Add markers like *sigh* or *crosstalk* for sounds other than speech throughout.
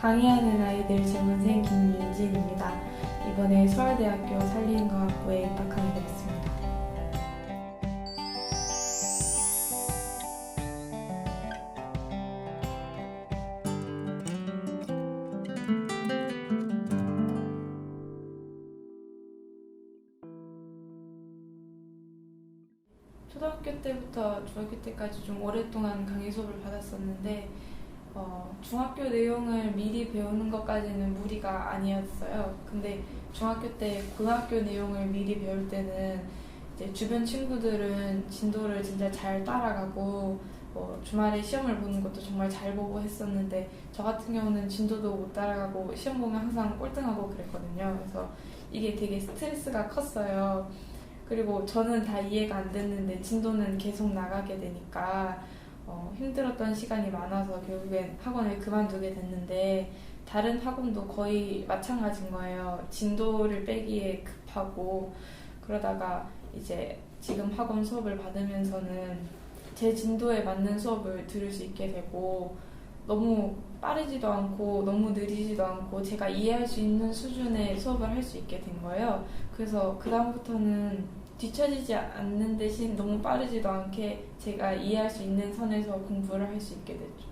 강의하는 아이들 질문생 김윤진입니다. 이번에 서울대학교 산림과학부에 입학하게 되었습니다. 초등학교 때부터 중학교 때까지 좀 오랫동안 강의 수업을 받았었는데 어, 중학교 내용을 미리 배우는 것까지는 무리가 아니었어요. 근데 중학교 때 고등학교 내용을 미리 배울 때는 이제 주변 친구들은 진도를 진짜 잘 따라가고 뭐 주말에 시험을 보는 것도 정말 잘 보고 했었는데 저 같은 경우는 진도도 못 따라가고 시험 보면 항상 꼴등하고 그랬거든요. 그래서 이게 되게 스트레스가 컸어요. 그리고 저는 다 이해가 안 됐는데 진도는 계속 나가게 되니까 어, 힘들었던 시간이 많아서 결국엔 학원을 그만두게 됐는데 다른 학원도 거의 마찬가지인 거예요. 진도를 빼기에 급하고 그러다가 이제 지금 학원 수업을 받으면서는 제 진도에 맞는 수업을 들을 수 있게 되고 너무 빠르지도 않고 너무 느리지도 않고 제가 이해할 수 있는 수준의 수업을 할 수 있게 된 거예요. 그래서 그다음부터는 뒤처지지 않는 대신 너무 빠르지도 않게 제가 이해할 수 있는 선에서 공부를 할 수 있게 됐죠.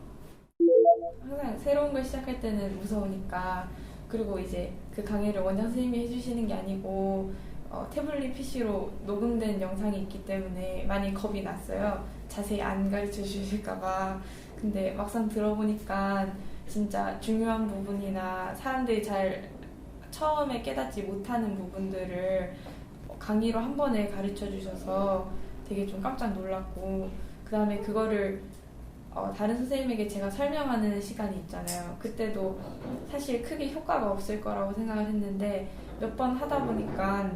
항상 새로운 걸 시작할 때는 무서우니까 그리고 이제 그 강의를 원장 선생님이 해주시는 게 아니고 어, 태블릿 PC로 녹음된 영상이 있기 때문에 많이 겁이 났어요. 자세히 안 가르쳐 주실까봐. 근데 막상 들어보니까 진짜 중요한 부분이나 사람들이 잘 처음에 깨닫지 못하는 부분들을 강의로 한 번에 가르쳐 주셔서 되게 좀 깜짝 놀랐고 그 다음에 그거를 어, 다른 선생님에게 제가 설명하는 시간이 있잖아요. 그때도 사실 크게 효과가 없을 거라고 생각을 했는데 몇 번 하다 보니까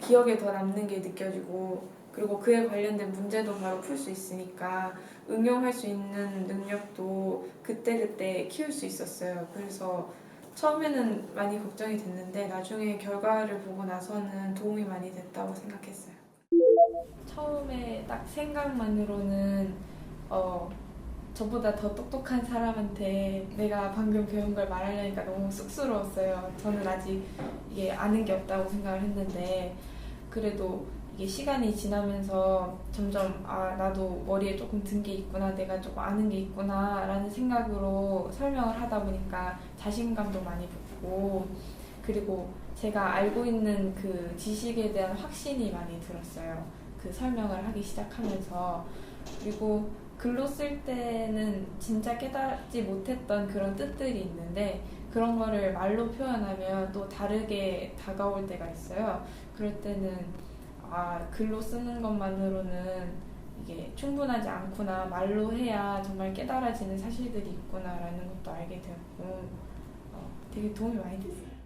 기억에 더 남는 게 느껴지고 그리고 그에 관련된 문제도 바로 풀 수 있으니까 응용할 수 있는 능력도 그때그때 키울 수 있었어요. 그래서 처음에는 많이 걱정이 됐는데 나중에 결과를 보고 나서는 도움이 많이 됐다고 생각했어요. 처음에 딱 생각만으로는 어, 저보다 더 똑똑한 사람한테 내가 방금 배운 걸 말하려니까 너무 쑥스러웠어요. 저는 아직 이게 아는 게 없다고 생각을 했는데 그래도 이게 시간이 지나면서 점점 아 나도 머리에 조금 든 게 있구나 내가 조금 아는 게 있구나라는 생각으로 설명을 하다 보니까 자신감도 많이 붙고 그리고 제가 알고 있는 그 지식에 대한 확신이 많이 들었어요. 그 설명을 하기 시작하면서 그리고 글로 쓸 때는 진짜 깨닫지 못했던 그런 뜻들이 있는데 그런 거를 말로 표현하면 또 다르게 다가올 때가 있어요. 그럴 때는 아 글로 쓰는 것만으로는 이게 충분하지 않구나 말로 해야 정말 깨달아지는 사실들이 있구나라는 것도 알게 되었고 어, 되게 도움이 많이 됐어요.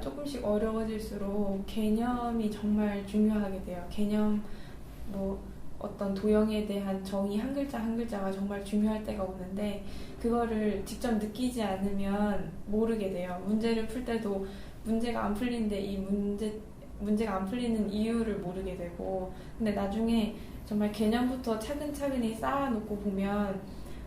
조금씩 어려워질수록 개념이 정말 중요하게 돼요. 개념 뭐 어떤 도형에 대한 정의 한 글자 한 글자가 정말 중요할 때가 오는데 그거를 직접 느끼지 않으면 모르게 돼요. 문제를 풀 때도 문제가 안 풀리는데 이 문제 문제가 안 풀리는 이유를 모르게 되고 근데 나중에 정말 개념부터 차근차근히 쌓아놓고 보면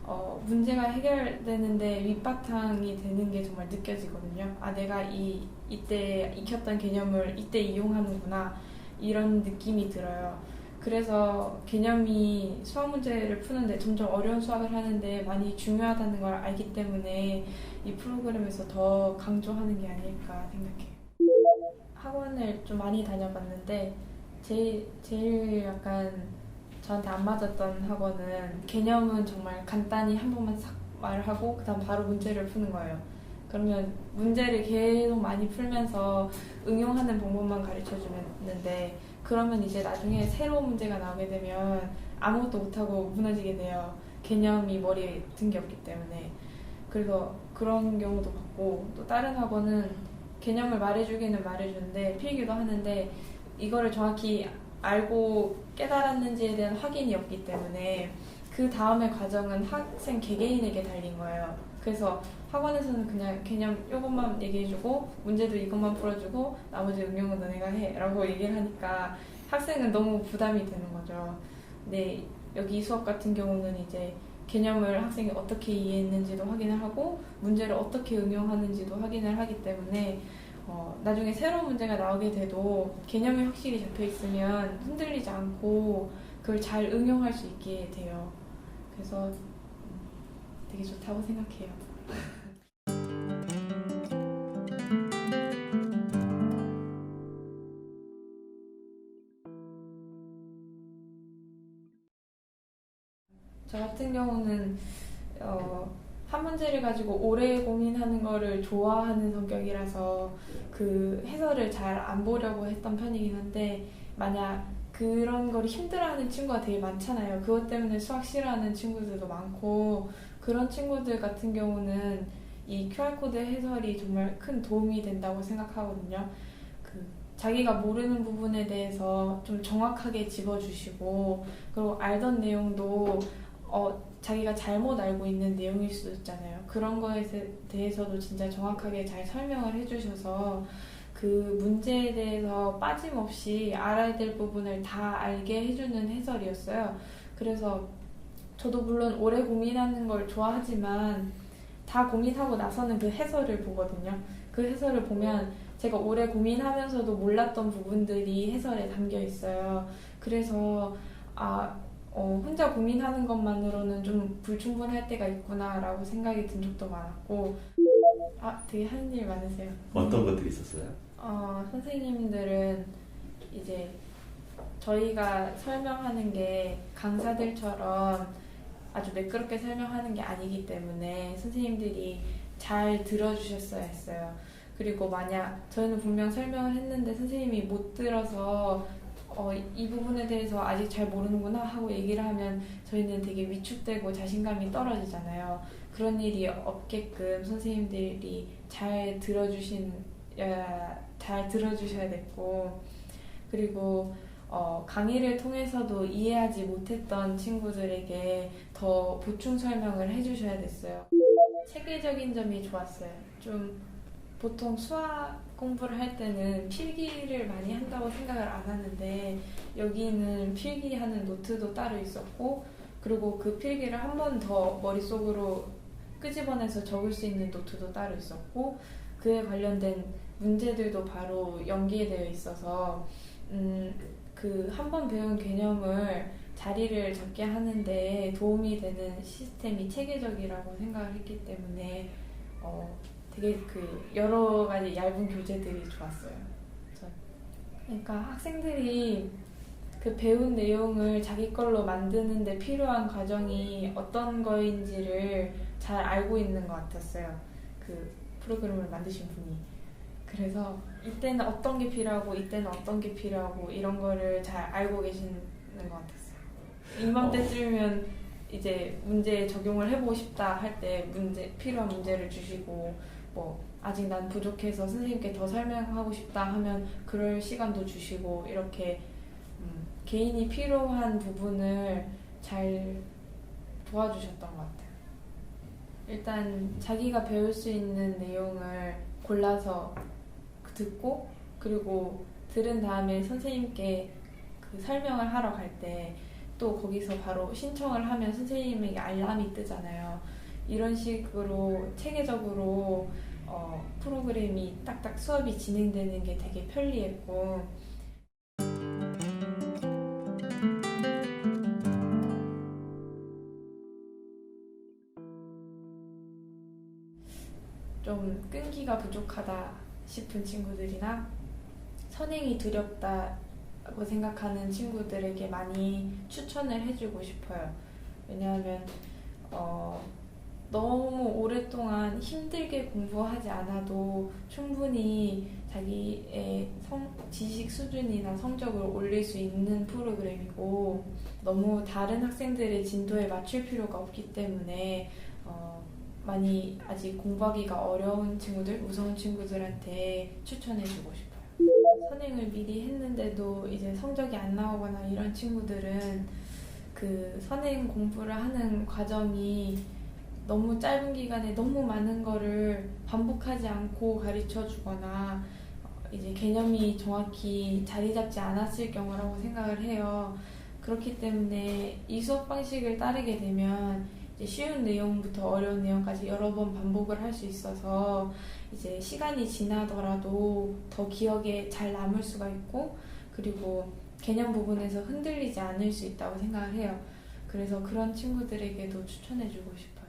어, 문제가 해결되는데 밑바탕이 되는 게 정말 느껴지거든요. 아, 내가 이, 이때 익혔던 개념을 이때 이용하는구나. 이런 느낌이 들어요. 그래서 개념이 수학 문제를 푸는데 점점 어려운 수학을 하는데 많이 중요하다는 걸 알기 때문에 이 프로그램에서 더 강조하는 게 아닐까 생각해요. 학원을 좀 많이 다녀봤는데 제일, 제일 약간 저한테 안 맞았던 학원은 개념은 정말 간단히 한 번만 싹 말을 하고 그다음 바로 문제를 푸는 거예요. 그러면 문제를 계속 많이 풀면서 응용하는 방법만 가르쳐 주는데 그러면 이제 나중에 새로운 문제가 나오게 되면 아무것도 못하고 무너지게 돼요. 개념이 머리에 든 게 없기 때문에. 그래서 그런 경우도 봤고 또 다른 학원은 개념을 말해주기는 말해주는데 필기도 하는데 이거를 정확히 알고 깨달았는지에 대한 확인이 없기 때문에 그 다음에 과정은 학생 개개인에게 달린 거예요. 그래서 학원에서는 그냥 개념 이것만 얘기해주고 문제도 이것만 풀어주고 나머지 응용은 너네가 해라고 얘기를 하니까 학생은 너무 부담이 되는 거죠. 근데 여기 수업 같은 경우는 이제 개념을 학생이 어떻게 이해했는지도 확인을 하고 문제를 어떻게 응용하는지도 확인을 하기 때문에 어, 나중에 새로운 문제가 나오게 돼도 개념이 확실히 잡혀 있으면 흔들리지 않고 그걸 잘 응용할 수 있게 돼요. 그래서 음, 되게 좋다고 생각해요. *laughs* 저 같은 경우는 어, 한 문제를 가지고 오래 고민하는 거를 좋아하는 성격이라서 그 해설을 잘 안 보려고 했던 편이긴 한데 만약 그런 걸 힘들어하는 친구가 되게 많잖아요. 그것 때문에 수학 싫어하는 친구들도 많고 그런 친구들 같은 경우는 이 QR코드 해설이 정말 큰 도움이 된다고 생각하거든요. 그 자기가 모르는 부분에 대해서 좀 정확하게 짚어주시고 그리고 알던 내용도 어, 자기가 잘못 알고 있는 내용일 수도 있잖아요. 그런 거에 대해서도 진짜 정확하게 잘 설명을 해주셔서 그 문제에 대해서 빠짐없이 알아야 될 부분을 다 알게 해주는 해설이었어요. 그래서 저도 물론 오래 고민하는 걸 좋아하지만 다 고민하고 나서는 그 해설을 보거든요. 그 해설을 보면 제가 오래 고민하면서도 몰랐던 부분들이 해설에 담겨 있어요. 그래서 아 어, 혼자 고민하는 것만으로는 좀 불충분할 때가 있구나라고 생각이 든 적도 많았고 아 되게 하는 일 많으세요. 어떤 것들이 있었어요? 어, 선생님들은 이제 저희가 설명하는 게 강사들처럼 아주 매끄럽게 설명하는 게 아니기 때문에 선생님들이 잘 들어주셨어야 했어요. 그리고 만약 저희는 분명 설명을 했는데 선생님이 못 들어서 어, 이 부분에 대해서 아직 잘 모르는구나 하고 얘기를 하면 저희는 되게 위축되고 자신감이 떨어지잖아요. 그런 일이 없게끔 선생님들이 잘 들어주신 잘 들어주셔야 됐고 그리고 어, 강의를 통해서도 이해하지 못했던 친구들에게 더 보충 설명을 해주셔야 됐어요. 체계적인 점이 좋았어요. 좀 보통 수학 공부를 할 때는 필기를 많이 한다고 생각을 안 하는데 여기는 필기하는 노트도 따로 있었고 그리고 그 필기를 한 번 더 머릿속으로 끄집어내서 적을 수 있는 노트도 따로 있었고 그에 관련된 문제들도 바로 연계되어 있어서 음, 그 한 번 배운 개념을 자리를 잡게 하는데 도움이 되는 시스템이 체계적이라고 생각을 했기 때문에 어, 되게 그 여러 가지 얇은 교재들이 좋았어요. 그러니까 학생들이 그 배운 내용을 자기 걸로 만드는데 필요한 과정이 어떤 거인지를 잘 알고 있는 것 같았어요. 그 프로그램을 만드신 분이. 그래서 이때는 어떤 게 필요하고 이때는 어떤 게 필요하고 이런 거를 잘 알고 계시는 것 같았어요. 이맘때쯤이면 이제 문제 적용을 해보고 싶다 할 때 문제 필요한 문제를 주시고 뭐 아직 난 부족해서 선생님께 더 설명하고 싶다 하면 그럴 시간도 주시고 이렇게 음, 개인이 필요한 부분을 잘 도와주셨던 것 같아요. 일단 자기가 배울 수 있는 내용을 골라서 듣고 그리고 들은 다음에 선생님께 그 설명을 하러 갈 때 또 거기서 바로 신청을 하면 선생님에게 알람이 뜨잖아요. 이런 식으로 체계적으로 어, 프로그램이 딱딱 수업이 진행되는 게 되게 편리했고 좀 끈기가 부족하다 싶은 친구들이나 선행이 두렵다고 생각하는 친구들에게 많이 추천을 해주고 싶어요. 왜냐하면 어, 너무 오랫동안 힘들게 공부하지 않아도 충분히 자기의 성, 지식 수준이나 성적을 올릴 수 있는 프로그램이고 너무 다른 학생들의 진도에 맞출 필요가 없기 때문에 어, 많이 아직 공부하기가 어려운 친구들, 무서운 친구들한테 추천해주고 싶어요. 선행을 미리 했는데도 이제 성적이 안 나오거나 이런 친구들은 그 선행 공부를 하는 과정이 너무 짧은 기간에 너무 많은 거를 반복하지 않고 가르쳐 주거나 어, 이제 개념이 정확히 자리 잡지 않았을 경우라고 생각을 해요. 그렇기 때문에 이 수업 방식을 따르게 되면 이제 쉬운 내용부터 어려운 내용까지 여러 번 반복을 할 수 있어서 이제 시간이 지나더라도 더 기억에 잘 남을 수가 있고 그리고 개념 부분에서 흔들리지 않을 수 있다고 생각을 해요. 그래서 그런 친구들에게도 추천해주고 싶어요.